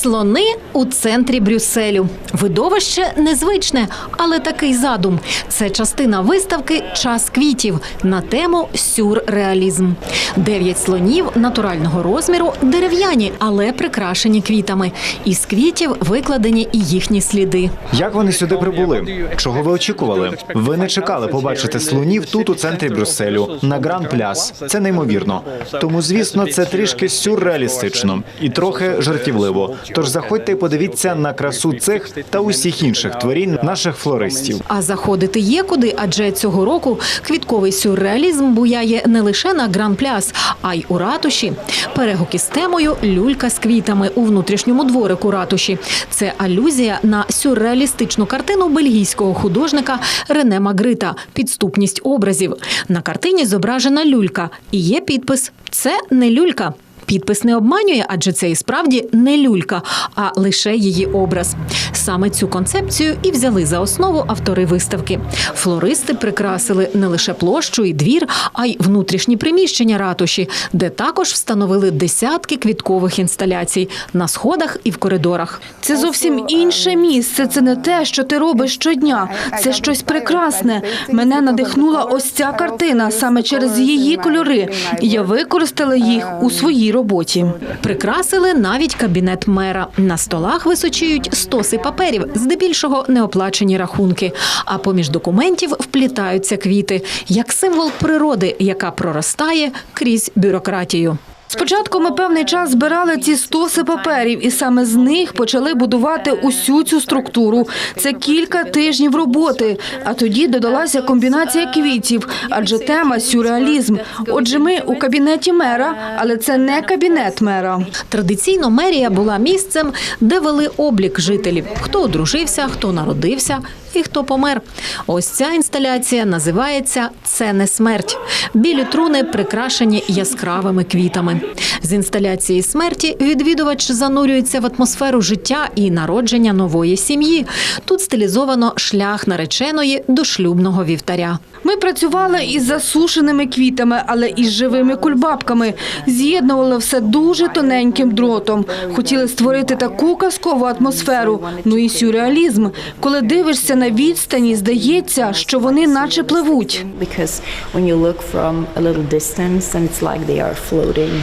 Слони у центрі Брюсселю. Видовище незвичне, але такий задум. Це частина виставки Час квітів на тему сюрреалізм. Дев'ять слонів натурального розміру, дерев'яні, але прикрашені квітами. Із квітів викладені і їхні сліди. Як вони сюди прибули? Чого ви очікували? Ви не чекали побачити слонів тут, у центрі Брюсселю, на Гран Пляс. Це неймовірно. Тому, звісно, це трішки сюрреалістично і трохи жартівливо. Тож заходьте і подивіться на красу цих та усіх інших творінь наших флористів. А заходити є куди, адже цього року квітковий сюрреалізм буяє не лише на Гран-Пляс, а й у ратуші. Перегуки з темою люлька з квітами у внутрішньому дворику ратуші. Це алюзія на сюрреалістичну картину бельгійського художника Рене Магрита Підступність образів. На картині зображена люлька і є підпис Це не люлька. Підпис не обманює, адже це і справді не люлька, а лише її образ. Саме цю концепцію і взяли за основу автори виставки. Флористи прикрасили не лише площу і двір, а й внутрішні приміщення ратуші, де також встановили десятки квіткових інсталяцій на сходах і в коридорах. Це зовсім інше місце. Це не те, що ти робиш щодня. Це щось прекрасне. Мене надихнула ось ця картина саме через її кольори. Я використала їх у своїй роботі. Прикрасили навіть кабінет мера. На столах височіють стоси паперів, здебільшого неоплачені рахунки. А поміж документів вплітаються квіти як символ природи, яка проростає крізь бюрократію. Спочатку ми певний час збирали ці стоси паперів, і саме з них почали будувати усю цю структуру. Це кілька тижнів роботи. А тоді додалася комбінація квітів, адже тема сюрреалізм. Отже, ми у кабінеті мера, але це не кабінет мера. Традиційно мерія була місцем, де вели облік жителів: хто одружився, хто народився і хто помер. Ось ця інсталяція називається Це не смерть. Білі труни прикрашені яскравими квітами. З інсталяції смерті відвідувач занурюється в атмосферу життя і народження нової сім'ї. Тут стилізовано шлях нареченої до шлюбного вівтаря. Ми працювали із засушеними квітами, але із живими кульбабками. З'єднували все дуже тоненьким дротом. Хотіли створити таку казкову атмосферу. Ну і сюрреалізм. Коли дивишся на відстані, здається, що вони наче пливуть. because when you look from a little distance and it's like they are floating.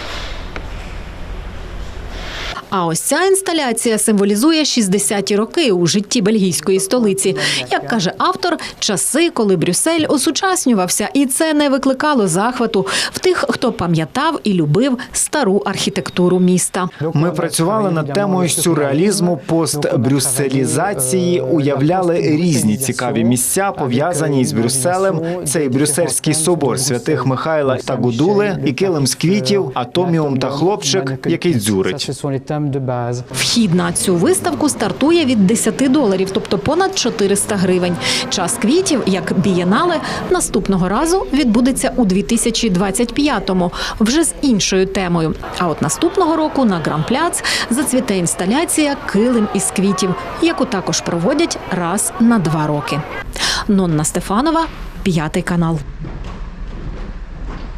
А ось ця інсталяція символізує 60-ті роки у житті бельгійської столиці. Як каже автор, часи, коли Брюссель осучаснювався, і це не викликало захвату в тих, хто пам'ятав і любив стару архітектуру міста. Ми працювали над темою сюрреалізму, постбрюсселізації, уявляли різні цікаві місця, пов'язані з Брюсселем. Це і Брюссельський собор святих Михайла та Гудули, і килим з квітів, атоміум та хлопчик, який дзюрить. Вхід на цю виставку стартує від 10 доларів, тобто понад 400 гривень. Час квітів, як бієнале, наступного разу відбудеться у 2025-му, вже з іншою темою. А от наступного року на Гран-Пляц зацвіте інсталяція Килим із квітів, яку також проводять раз на два роки. Нонна Стефанова, п'ятий канал.